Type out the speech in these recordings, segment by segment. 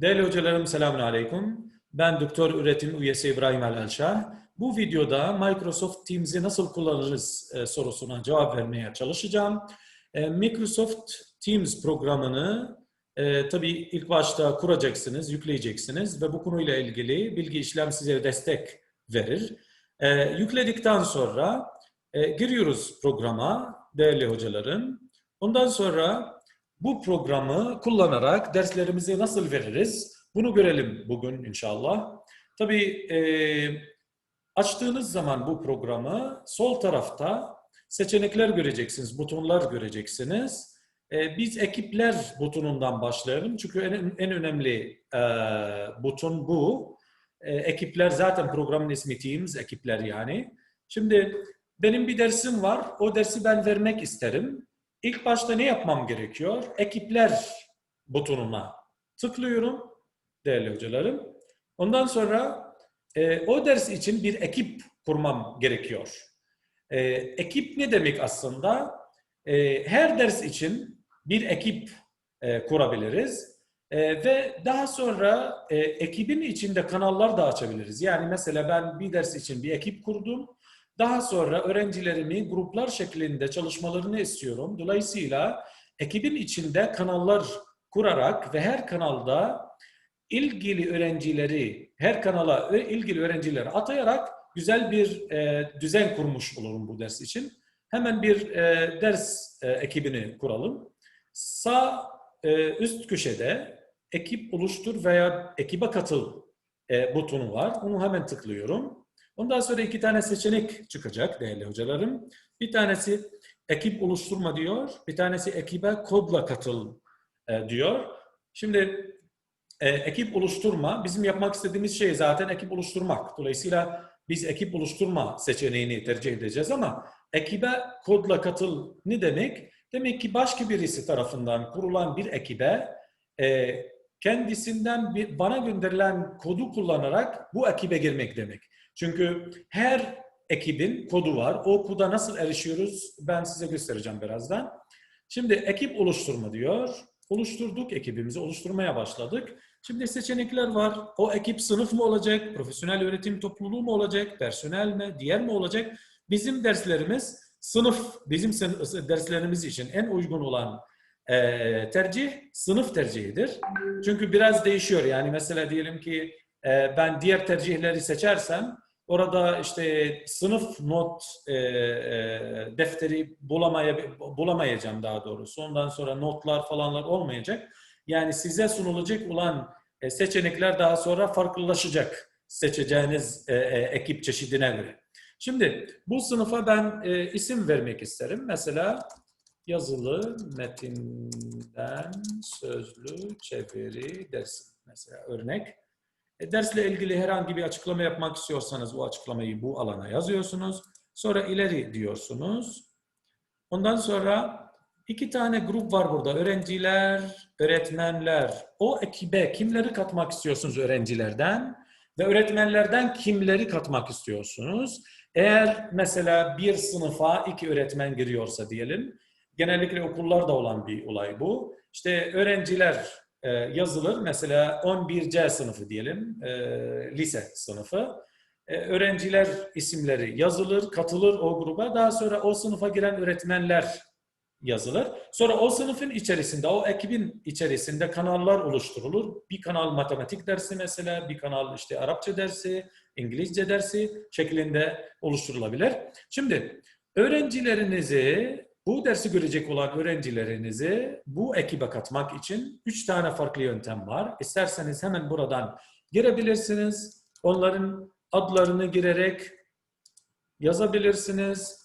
Değerli hocalarım selamun aleyküm. Ben Doktor Üretim Üyesi İbrahim El. Bu videoda Microsoft Teams'i nasıl kullanırız e, sorusuna cevap vermeye çalışacağım. E, Microsoft Teams programını e, tabii ilk başta kuracaksınız, yükleyeceksiniz ve bu konuyla ilgili bilgi işlem size destek verir. E, yükledikten sonra giriyoruz programa değerli hocalarım. Ondan sonra bu programı kullanarak derslerimizi nasıl veririz? Bunu görelim bugün inşallah. Tabii e, açtığınız zaman bu programı sol tarafta seçenekler göreceksiniz, butonlar göreceksiniz. E, biz ekipler butonundan başlayalım çünkü en, en önemli e, buton bu. E, ekipler zaten programın ismi Teams, ekipler yani. Şimdi benim bir dersim var, o dersi ben vermek isterim. İlk başta ne yapmam gerekiyor? Ekipler butonuna tıklıyorum değerli hocalarım. Ondan sonra e, o ders için bir ekip kurmam gerekiyor. E, ekip ne demek aslında? E, her ders için bir ekip e, kurabiliriz. E, ve daha sonra e, ekibin içinde kanallar da açabiliriz. Yani mesela ben bir ders için bir ekip kurdum. Daha sonra öğrencilerimi gruplar şeklinde çalışmalarını istiyorum. Dolayısıyla ekibin içinde kanallar kurarak ve her kanalda ilgili öğrencileri, her kanala ilgili öğrencileri atayarak güzel bir e, düzen kurmuş olurum bu ders için. Hemen bir e, ders e, ekibini kuralım. Sağ e, üst köşede ekip oluştur veya ekibe katıl e, butonu var. Onu hemen tıklıyorum. Ondan sonra iki tane seçenek çıkacak değerli hocalarım. Bir tanesi ekip oluşturma diyor. Bir tanesi ekibe kodla katıl e, diyor. Şimdi e, ekip oluşturma bizim yapmak istediğimiz şey zaten ekip oluşturmak. Dolayısıyla biz ekip oluşturma seçeneğini tercih edeceğiz ama ekibe kodla katıl ne demek? Demek ki başka birisi tarafından kurulan bir ekibe e, kendisinden bir, bana gönderilen kodu kullanarak bu ekibe girmek demek. Çünkü her ekibin kodu var. O koda nasıl erişiyoruz ben size göstereceğim birazdan. Şimdi ekip oluşturma diyor. Oluşturduk ekibimizi, oluşturmaya başladık. Şimdi seçenekler var. O ekip sınıf mı olacak, profesyonel öğretim topluluğu mu olacak, personel mi, diğer mi olacak? Bizim derslerimiz sınıf, bizim derslerimiz için en uygun olan e, tercih sınıf tercihidir. Çünkü biraz değişiyor. Yani mesela diyelim ki e, ben diğer tercihleri seçersem orada işte sınıf not e, e, defteri bulamaya, bulamayacağım daha doğrusu. Ondan sonra notlar falanlar olmayacak. Yani size sunulacak olan e, seçenekler daha sonra farklılaşacak seçeceğiniz e, e, ekip çeşidine göre. Şimdi bu sınıfa ben e, isim vermek isterim. Mesela yazılı metinden sözlü çeviri dersi mesela örnek. E, dersle ilgili herhangi bir açıklama yapmak istiyorsanız bu açıklamayı bu alana yazıyorsunuz. Sonra ileri diyorsunuz. Ondan sonra iki tane grup var burada. Öğrenciler, öğretmenler. O ekibe kimleri katmak istiyorsunuz öğrencilerden? Ve öğretmenlerden kimleri katmak istiyorsunuz? Eğer mesela bir sınıfa iki öğretmen giriyorsa diyelim, genellikle okullarda olan bir olay bu. İşte öğrenciler e, yazılır. Mesela 11C sınıfı diyelim, e, lise sınıfı. E, öğrenciler isimleri yazılır, katılır o gruba. Daha sonra o sınıfa giren öğretmenler yazılır. Sonra o sınıfın içerisinde, o ekibin içerisinde kanallar oluşturulur. Bir kanal matematik dersi mesela, bir kanal işte Arapça dersi, İngilizce dersi şeklinde oluşturulabilir. Şimdi öğrencilerinizi bu dersi görecek olan öğrencilerinizi bu ekibe katmak için üç tane farklı yöntem var. İsterseniz hemen buradan girebilirsiniz. Onların adlarını girerek yazabilirsiniz.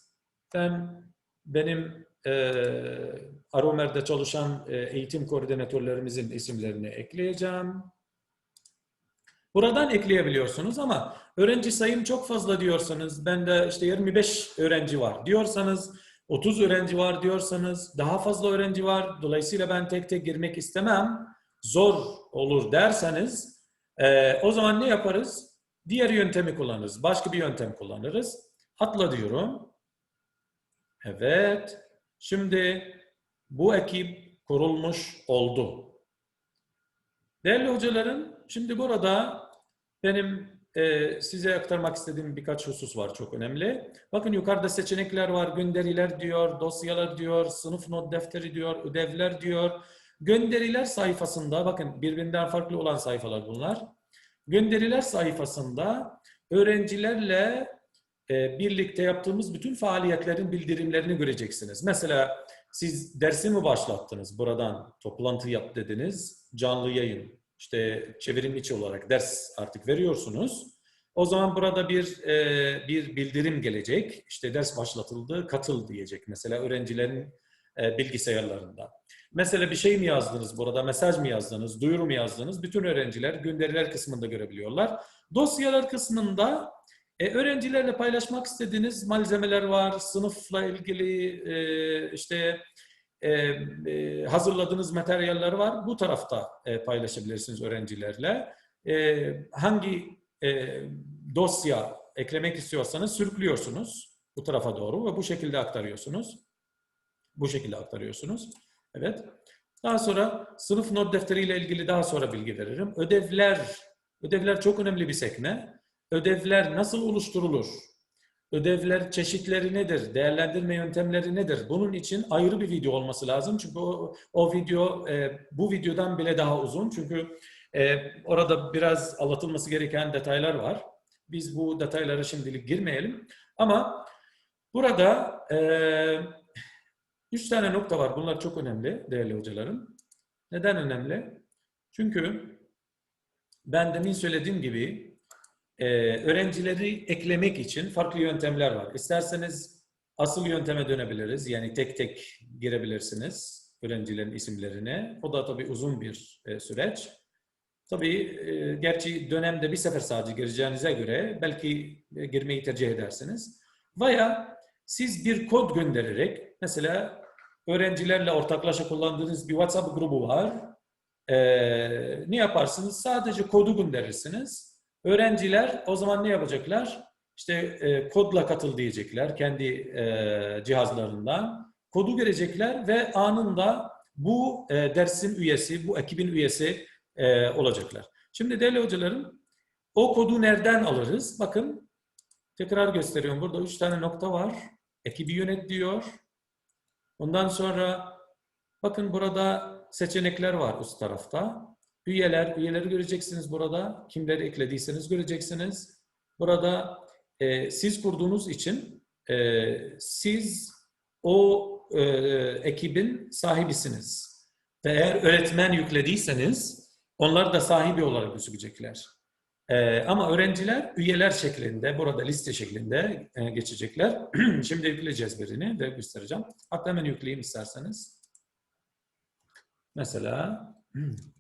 Ben benim e, Aromer'de çalışan e, eğitim koordinatörlerimizin isimlerini ekleyeceğim. Buradan ekleyebiliyorsunuz ama öğrenci sayım çok fazla diyorsanız, bende işte 25 öğrenci var diyorsanız 30 öğrenci var diyorsanız daha fazla öğrenci var. Dolayısıyla ben tek tek girmek istemem. Zor olur derseniz e, o zaman ne yaparız? Diğer yöntemi kullanırız. Başka bir yöntem kullanırız. Atla diyorum. Evet. Şimdi bu ekip kurulmuş oldu. Değerli hocalarım, şimdi burada benim e, size aktarmak istediğim birkaç husus var çok önemli. Bakın yukarıda seçenekler var, gönderiler diyor, dosyalar diyor, sınıf not defteri diyor, ödevler diyor. Gönderiler sayfasında, bakın birbirinden farklı olan sayfalar bunlar. Gönderiler sayfasında öğrencilerle e, birlikte yaptığımız bütün faaliyetlerin bildirimlerini göreceksiniz. Mesela siz dersi mi başlattınız? Buradan toplantı yap dediniz. Canlı yayın. İşte çevirim içi olarak ders artık veriyorsunuz. O zaman burada bir e, bir bildirim gelecek. İşte ders başlatıldı, katıl diyecek. Mesela öğrencilerin e, bilgisayarlarında. Mesela bir şey mi yazdınız burada, mesaj mı yazdınız, duyuru mu yazdınız? Bütün öğrenciler gönderiler kısmında görebiliyorlar. Dosyalar kısmında e, öğrencilerle paylaşmak istediğiniz malzemeler var, sınıfla ilgili e, işte e, e, hazırladığınız materyaller var. Bu tarafta e, paylaşabilirsiniz öğrencilerle. E, hangi e, dosya eklemek istiyorsanız sürüklüyorsunuz bu tarafa doğru ve bu şekilde aktarıyorsunuz. Bu şekilde aktarıyorsunuz. Evet. Daha sonra sınıf not defteriyle ilgili daha sonra bilgi veririm. Ödevler, ödevler çok önemli bir sekme. Ödevler nasıl oluşturulur? Ödevler çeşitleri nedir? Değerlendirme yöntemleri nedir? Bunun için ayrı bir video olması lazım. Çünkü o, o video e, bu videodan bile daha uzun. Çünkü e, orada biraz anlatılması gereken detaylar var. Biz bu detaylara şimdilik girmeyelim. Ama burada e, üç tane nokta var. Bunlar çok önemli değerli hocalarım. Neden önemli? Çünkü ben demin söylediğim gibi e, öğrencileri eklemek için farklı yöntemler var. İsterseniz asıl yönteme dönebiliriz. Yani tek tek girebilirsiniz öğrencilerin isimlerine. O da tabii uzun bir e, süreç. Tabii e, gerçi dönemde bir sefer sadece gireceğinize göre belki e, girmeyi tercih edersiniz. Veya siz bir kod göndererek mesela öğrencilerle ortaklaşa kullandığınız bir WhatsApp grubu var. E, ne yaparsınız? Sadece kodu gönderirsiniz. Öğrenciler o zaman ne yapacaklar? İşte e, kodla katıl diyecekler kendi e, cihazlarından. Kodu verecekler ve anında bu e, dersin üyesi, bu ekibin üyesi e, olacaklar. Şimdi değerli hocalarım, o kodu nereden alırız? Bakın, tekrar gösteriyorum. Burada üç tane nokta var. Ekibi yönet diyor. Ondan sonra bakın burada seçenekler var üst tarafta. Üyeler, üyeleri göreceksiniz burada. Kimleri eklediyseniz göreceksiniz. Burada e, siz kurduğunuz için e, siz o e, ekibin sahibisiniz. Ve eğer öğretmen yüklediyseniz onlar da sahibi olarak gözükecekler. E, ama öğrenciler üyeler şeklinde, burada liste şeklinde e, geçecekler. Şimdi yükleyeceğiz birini ve göstereceğim. Hatta hemen yükleyeyim isterseniz. Mesela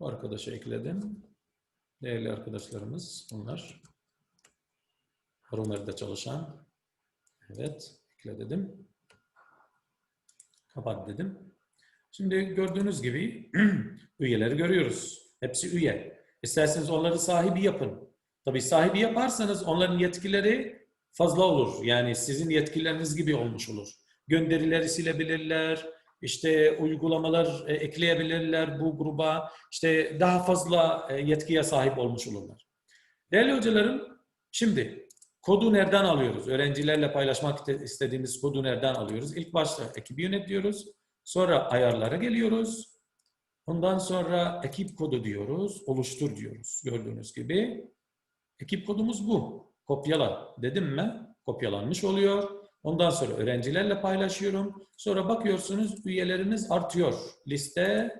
bu arkadaşı ekledim. Değerli arkadaşlarımız bunlar. Rumer'de çalışan. Evet, ekle dedim. Kapat dedim. Şimdi gördüğünüz gibi üyeleri görüyoruz. Hepsi üye. İsterseniz onları sahibi yapın. Tabii sahibi yaparsanız onların yetkileri fazla olur. Yani sizin yetkileriniz gibi olmuş olur. Gönderileri silebilirler, işte uygulamalar e, ekleyebilirler bu gruba. İşte daha fazla e, yetkiye sahip olmuş olurlar. Değerli hocalarım, şimdi kodu nereden alıyoruz? Öğrencilerle paylaşmak istediğimiz kodu nereden alıyoruz? İlk başta ekibi yönetiyoruz. Sonra ayarlara geliyoruz. Ondan sonra ekip kodu diyoruz, oluştur diyoruz. Gördüğünüz gibi. Ekip kodumuz bu. Kopyala dedim mi? Kopyalanmış oluyor. Ondan sonra öğrencilerle paylaşıyorum. Sonra bakıyorsunuz üyeleriniz artıyor. Liste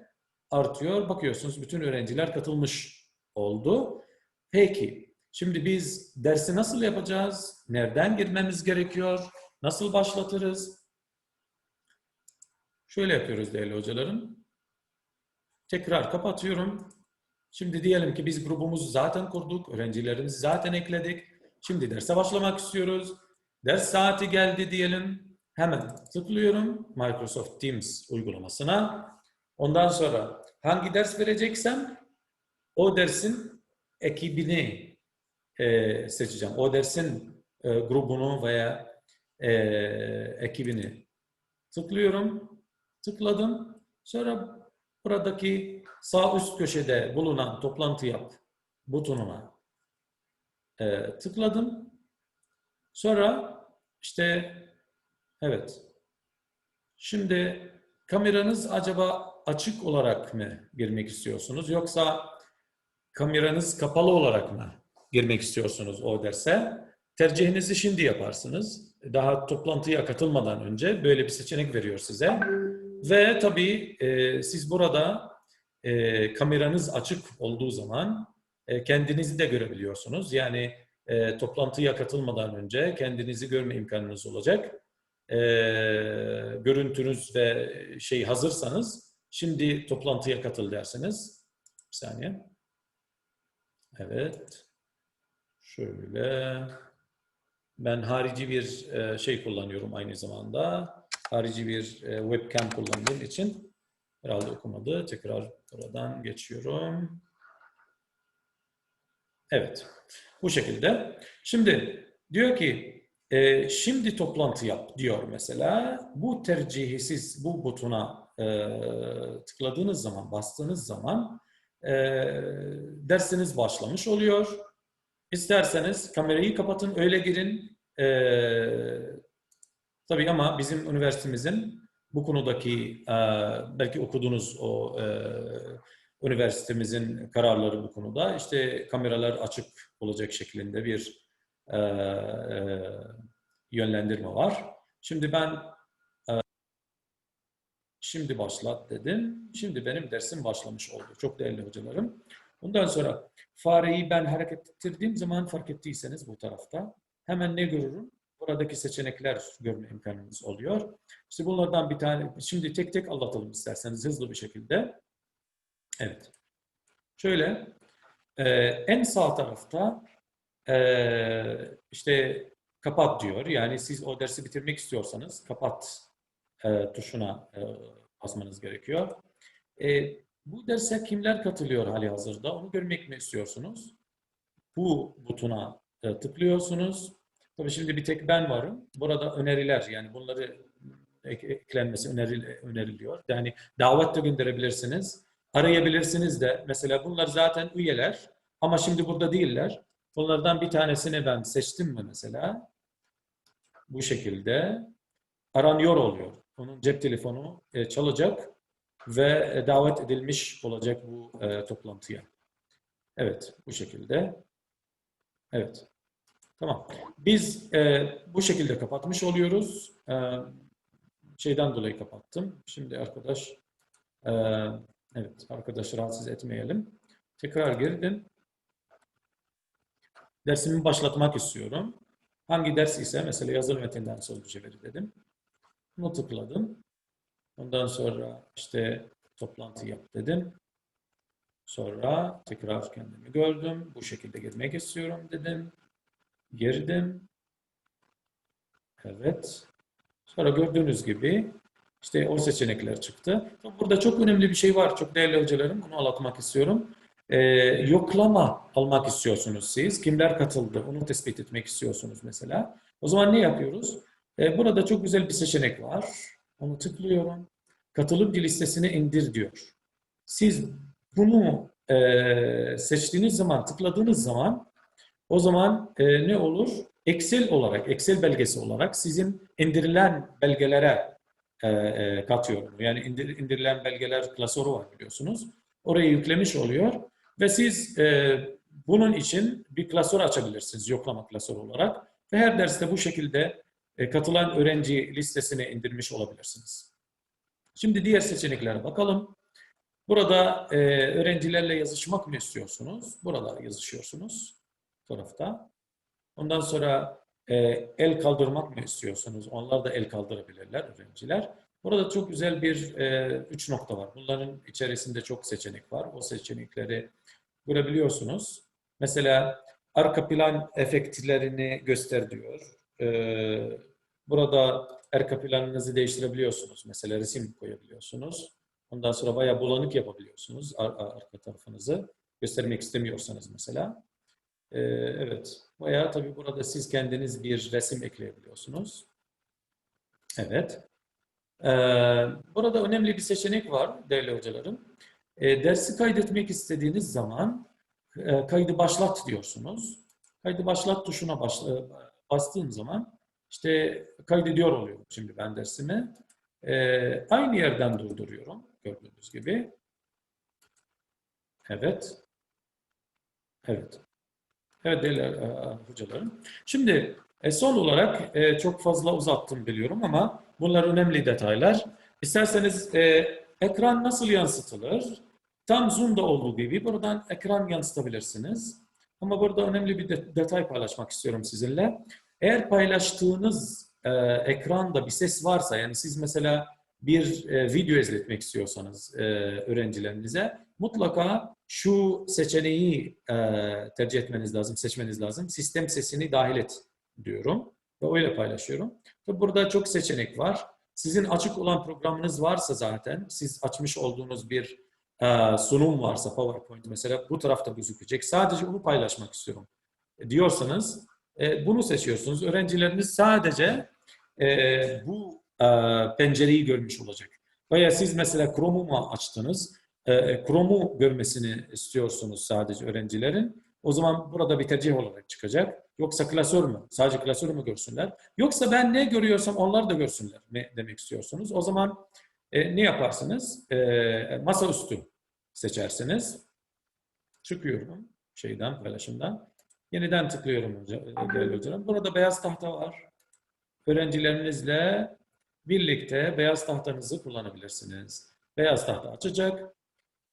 artıyor. Bakıyorsunuz bütün öğrenciler katılmış oldu. Peki şimdi biz dersi nasıl yapacağız? Nereden girmemiz gerekiyor? Nasıl başlatırız? Şöyle yapıyoruz değerli hocalarım. Tekrar kapatıyorum. Şimdi diyelim ki biz grubumuzu zaten kurduk. Öğrencilerimizi zaten ekledik. Şimdi derse başlamak istiyoruz. Ders saati geldi diyelim. Hemen tıklıyorum Microsoft Teams uygulamasına. Ondan sonra hangi ders vereceksem o dersin ekibini e, seçeceğim. O dersin e, grubunu veya e, ekibini tıklıyorum. Tıkladım. Sonra buradaki sağ üst köşede bulunan toplantı yap butonuna e, tıkladım. Sonra işte evet. Şimdi kameranız acaba açık olarak mı girmek istiyorsunuz yoksa kameranız kapalı olarak mı girmek istiyorsunuz o derse? Tercihinizi şimdi yaparsınız. Daha toplantıya katılmadan önce böyle bir seçenek veriyor size. Ve tabii e, siz burada e, kameranız açık olduğu zaman e, kendinizi de görebiliyorsunuz. Yani e, toplantıya katılmadan önce kendinizi görme imkanınız olacak. E, görüntünüz ve şey hazırsanız şimdi toplantıya katıl dersiniz. Bir saniye. Evet. Şöyle. Ben harici bir e, şey kullanıyorum aynı zamanda. Harici bir e, webcam kullandığım için herhalde okumadı. Tekrar buradan geçiyorum. Evet. Bu şekilde. Şimdi diyor ki e, şimdi toplantı yap diyor mesela. Bu tercihi siz bu butona e, tıkladığınız zaman, bastığınız zaman e, dersiniz başlamış oluyor. İsterseniz kamerayı kapatın, öyle girin. E, tabii ama bizim üniversitemizin bu konudaki e, belki okuduğunuz o e, üniversitemizin kararları bu konuda işte kameralar açık olacak şeklinde bir e, e, yönlendirme var. Şimdi ben e, şimdi başlat dedim. Şimdi benim dersim başlamış oldu. Çok değerli hocalarım. Bundan sonra fareyi ben hareket ettirdiğim zaman fark ettiyseniz bu tarafta hemen ne görürüm? Buradaki seçenekler görme imkanımız oluyor. İşte bunlardan bir tane, şimdi tek tek anlatalım isterseniz hızlı bir şekilde. Evet. Şöyle, e, en sağ tarafta e, işte kapat diyor. Yani siz o dersi bitirmek istiyorsanız kapat e, tuşuna e, basmanız gerekiyor. E, bu derse kimler katılıyor hali hazırda onu görmek mi istiyorsunuz? Bu butona e, tıklıyorsunuz. Tabii şimdi bir tek ben varım. Burada öneriler yani bunları ek- eklenmesi öneril- öneriliyor. Yani davet de gönderebilirsiniz. Arayabilirsiniz de. Mesela bunlar zaten üyeler ama şimdi burada değiller. Bunlardan bir tanesini ben seçtim mi mesela? Bu şekilde aranıyor oluyor. Onun cep telefonu e, çalacak ve e, davet edilmiş olacak bu e, toplantıya. Evet, bu şekilde. Evet. Tamam. Biz e, bu şekilde kapatmış oluyoruz. E, şeyden dolayı kapattım. Şimdi arkadaş e, evet arkadaşı rahatsız etmeyelim. Tekrar girdim. Dersimi başlatmak istiyorum. Hangi ders ise mesela yazılı metinden soru çeviri dedim. Bunu tıkladım. Ondan sonra işte toplantı yap dedim. Sonra tekrar kendimi gördüm. Bu şekilde girmek istiyorum dedim. Girdim. Evet. Sonra gördüğünüz gibi işte o seçenekler çıktı. Burada çok önemli bir şey var. Çok değerli hocalarım. Bunu anlatmak istiyorum. Ee, yoklama almak istiyorsunuz siz. Kimler katıldı? Onu tespit etmek istiyorsunuz mesela. O zaman ne yapıyoruz? Ee, burada çok güzel bir seçenek var. Onu tıklıyorum. Katılımcı listesini indir diyor. Siz bunu e, seçtiğiniz zaman, tıkladığınız zaman o zaman e, ne olur? Excel olarak, Excel belgesi olarak sizin indirilen belgelere e, e, katıyorum. Yani indir, indirilen belgeler klasörü var biliyorsunuz. Oraya yüklemiş oluyor ve siz e, bunun için bir klasör açabilirsiniz yoklama klasörü olarak ve her derste bu şekilde e, katılan öğrenci listesine indirmiş olabilirsiniz. Şimdi diğer seçeneklere bakalım. Burada e, öğrencilerle yazışmak mı istiyorsunuz? Burada yazışıyorsunuz tarafta. Ondan sonra e, el kaldırmak mı istiyorsunuz? Onlar da el kaldırabilirler öğrenciler. Burada çok güzel bir e, üç nokta var. Bunların içerisinde çok seçenek var. O seçenekleri görebiliyorsunuz. Mesela arka plan efektlerini göster diyor. E, burada arka planınızı değiştirebiliyorsunuz. Mesela resim koyabiliyorsunuz. Ondan sonra bayağı bulanık yapabiliyorsunuz ar- ar- arka tarafınızı. Göstermek istemiyorsanız mesela. Ee, evet. Bayağı tabii burada siz kendiniz bir resim ekleyebiliyorsunuz. Evet. Ee, burada önemli bir seçenek var değerli hocalarım. Ee, dersi kaydetmek istediğiniz zaman e, kaydı başlat diyorsunuz. Kaydı başlat tuşuna başla, bastığım zaman işte kaydediyor oluyorum şimdi ben dersimi. Ee, aynı yerden durduruyorum gördüğünüz gibi. Evet. Evet. Evet değerli e, hocalarım. Şimdi e, son olarak e, çok fazla uzattım biliyorum ama bunlar önemli detaylar. İsterseniz e, ekran nasıl yansıtılır? Tam Zoom'da olduğu gibi buradan ekran yansıtabilirsiniz. Ama burada önemli bir de- detay paylaşmak istiyorum sizinle. Eğer paylaştığınız e, ekranda bir ses varsa, yani siz mesela bir e, video izletmek istiyorsanız e, öğrencilerinize, mutlaka şu seçeneği e, tercih etmeniz lazım, seçmeniz lazım. Sistem sesini dahil et diyorum ve öyle paylaşıyorum. Tabii burada çok seçenek var. Sizin açık olan programınız varsa zaten, siz açmış olduğunuz bir e, sunum varsa PowerPoint mesela bu tarafta gözükecek. Sadece onu paylaşmak istiyorum diyorsanız e, bunu seçiyorsunuz. Öğrencileriniz sadece e, bu e, pencereyi görmüş olacak. Veya siz mesela Chrome'u mu açtınız? E, Chrome'u görmesini istiyorsunuz sadece öğrencilerin. O zaman burada bir tercih olarak çıkacak. Yoksa klasör mü? Sadece klasörü mü görsünler? Yoksa ben ne görüyorsam onlar da görsünler ne demek istiyorsunuz? O zaman e, ne yaparsınız? E, masaüstü seçersiniz. Çıkıyorum şeyden, paylaşımdan. Yeniden tıklıyorum e. Burada beyaz tahta var. Öğrencilerinizle birlikte beyaz tahtanızı kullanabilirsiniz. Beyaz tahta açacak.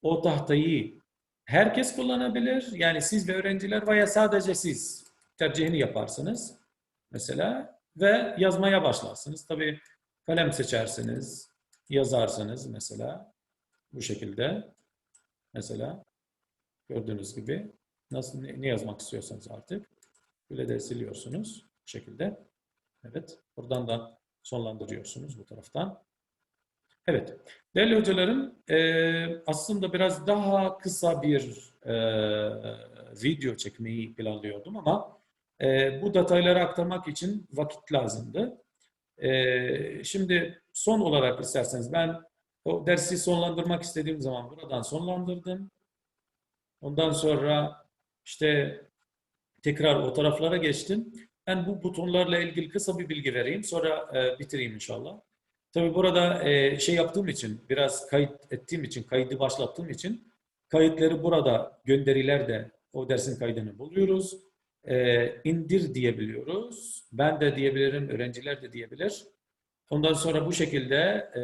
O tahtayı herkes kullanabilir. Yani siz ve öğrenciler veya sadece siz tercihini yaparsınız. Mesela ve yazmaya başlarsınız. Tabii kalem seçersiniz, yazarsınız mesela bu şekilde. Mesela gördüğünüz gibi nasıl ne, yazmak istiyorsanız artık böyle de siliyorsunuz bu şekilde. Evet, buradan da sonlandırıyorsunuz bu taraftan. Evet, değerli hocalarım, e, aslında biraz daha kısa bir e, video çekmeyi planlıyordum ama e, bu detayları aktarmak için vakit lazımdı. Şimdi son olarak isterseniz ben o dersi sonlandırmak istediğim zaman buradan sonlandırdım. Ondan sonra işte tekrar o taraflara geçtim. Ben bu butonlarla ilgili kısa bir bilgi vereyim. Sonra e, bitireyim inşallah. Tabii burada e, şey yaptığım için, biraz kayıt ettiğim için, kaydı başlattığım için kayıtları burada gönderiler de o dersin kaydını buluyoruz. E, indir diyebiliyoruz. Ben de diyebilirim, öğrenciler de diyebilir. Ondan sonra bu şekilde e,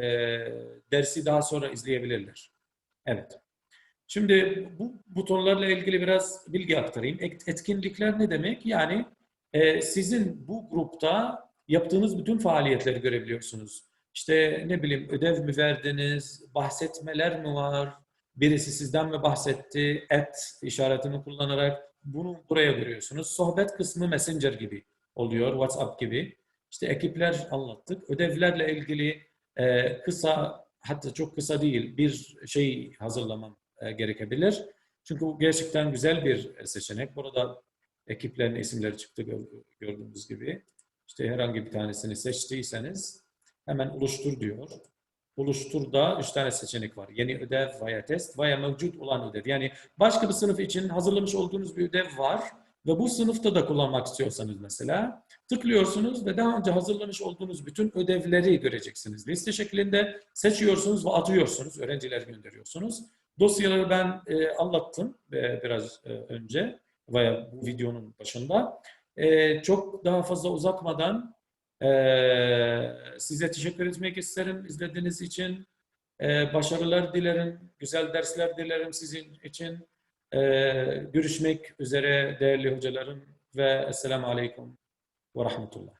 dersi daha sonra izleyebilirler. Evet. Şimdi bu butonlarla ilgili biraz bilgi aktarayım. Et- Etkinlikler ne demek? Yani e, sizin bu grupta yaptığınız bütün faaliyetleri görebiliyorsunuz. İşte ne bileyim ödev mi verdiniz, bahsetmeler mi var, birisi sizden mi bahsetti, et işaretini kullanarak bunu buraya görüyorsunuz. Sohbet kısmı Messenger gibi oluyor, WhatsApp gibi. İşte ekipler anlattık. Ödevlerle ilgili e, kısa, hatta çok kısa değil bir şey hazırlamam e, gerekebilir. Çünkü bu gerçekten güzel bir seçenek. Burada ekiplerin isimleri çıktı gör- gördüğünüz gibi. İşte herhangi bir tanesini seçtiyseniz hemen oluştur diyor. Oluşturda üç tane seçenek var. Yeni ödev veya test veya mevcut olan ödev. Yani başka bir sınıf için hazırlamış olduğunuz bir ödev var ve bu sınıfta da kullanmak istiyorsanız mesela tıklıyorsunuz ve daha önce hazırlamış olduğunuz bütün ödevleri göreceksiniz. Liste şeklinde seçiyorsunuz ve atıyorsunuz. Öğrenciler gönderiyorsunuz. Dosyaları ben e, anlattım e, biraz e, önce veya bu videonun başında. E, çok daha fazla uzatmadan e, size teşekkür etmek isterim izlediğiniz için. E, başarılar dilerim, güzel dersler dilerim sizin için. E, görüşmek üzere değerli hocalarım ve Esselamu Aleyküm ve Rahmetullah.